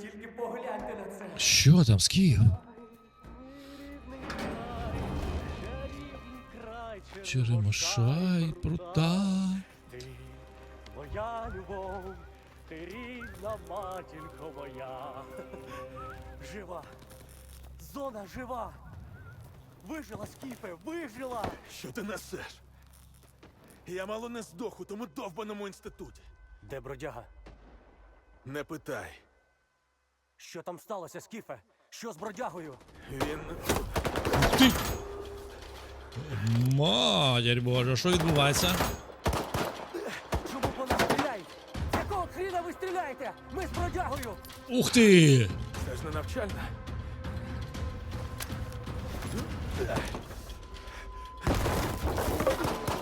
тільки погляньте на це. Що там, Скіф? Черемоша і прута. Ти моя любов, ти рідна матінко моя. Жива. Зона жива. Вижила, Скіфе, вижила. Що ти несеш? Я мало не здох у тому довбаному інституті. Де бродяга? Не питай. Що там сталося, Скіфе? Що з бродягою? Він. Ти. Матір Боже, що відбувається? Чому по нас стріляють? З якого хріна ви стріляєте? Ми з бродягою! Ух ти! Це ж не навчальна.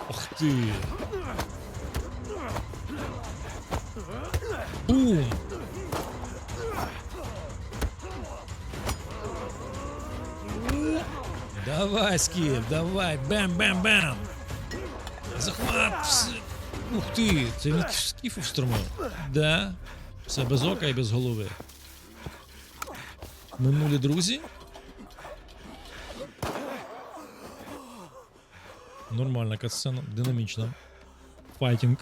Ух ти! Бум! Давай, Скіф, давай, бем-бем-бем! Захват! Ух ти! Це він Скіфу встромив. Да? Все без ока і без голови. Минулі друзі? Нормальна катсцена, динамічна. Файтінг.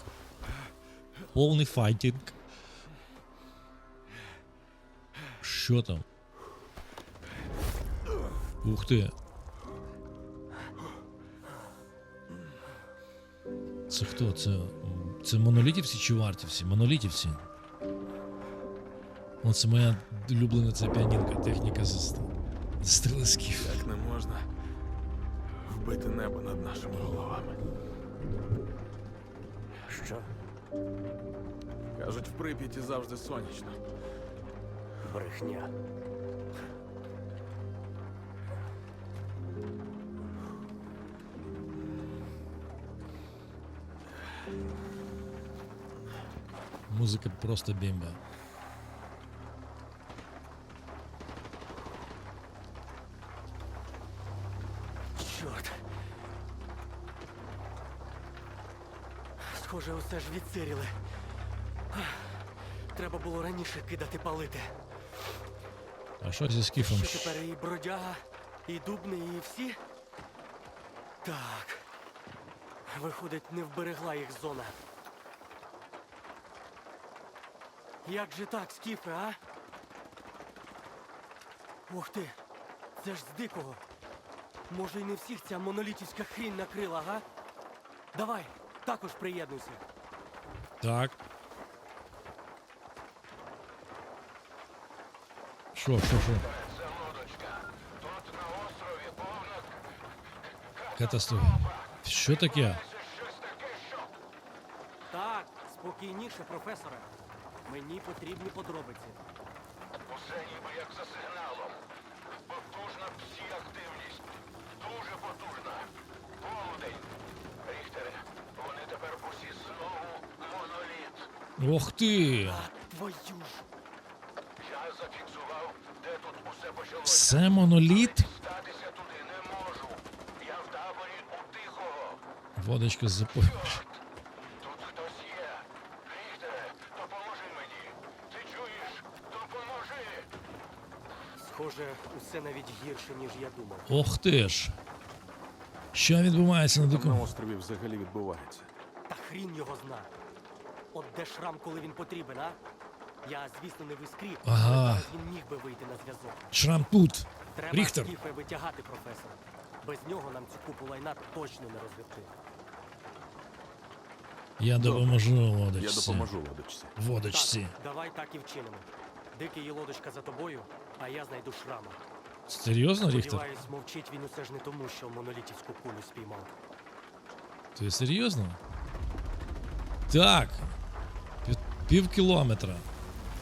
Повний файтінг. Що там? Ух ти. Це хто? Це. Це монолітівці чи вартівці? Монолітівці. Оце моя улюблена ця піанінка, техніка з стрілисків. Так не можна вбити небо над нашими головами. Що? Кажуть, в Прип'яті завжди сонячно. Брехня. Музика просто бімба. Чорт. Схоже, усе ж відсиріли. Треба було раніше кидати палити. А що зі скіфом? Що тепер і бродяга, і дубний, і всі? Так. Виходить, не вберегла їх зона. Як же так, Скіфе, а? Ух ти! Це ж з дикого. Може, і не всіх ця монолітівська хрінь накрила, га? Давай, також приєднуйся. Так. Що, що, що? Катастрофа. Що таке? Так, спокійніше, професоре. Мені потрібні подробиці. Усе ніби як за сигналом. Потужна всі активність. Дуже потужна. Полудень. Ріхтере, вони тепер усі знову моноліт. Ох ти! Твою ж! Я зафіксував, де тут усе почалося. Все моноліт? Статися туди не можу. Я в таборі у тихого. Водочка з запой. Тут хтось є. Ріхтере, допоможи мені. Ти чуєш? Допоможи. Схоже, усе навіть гірше, ніж я думав. Ох ти ж. Що відбувається на На дикому? острові взагалі відбувається. Та хрін його зна. От де шрам, коли він потрібен, а? Я, звісно, не в іскрі, Ага. але зараз він міг би вийти на зв'язок. Шрам тут. Треба Ріхтер. скіфи витягати, професора. Без нього нам цю купу лайна точно не розгребти. Я допоможу Я водочці. допоможу лодочці. Водочці. Так, давай так і вчинимо. Дикий і лодочка за тобою, а я знайду шрама. Серйозно, Ріхтер? Сподіваюсь, мовчить він усе ж не тому, що монолітівську кулю спіймав. Ти серйозно? Так. Пів, пів кілометра.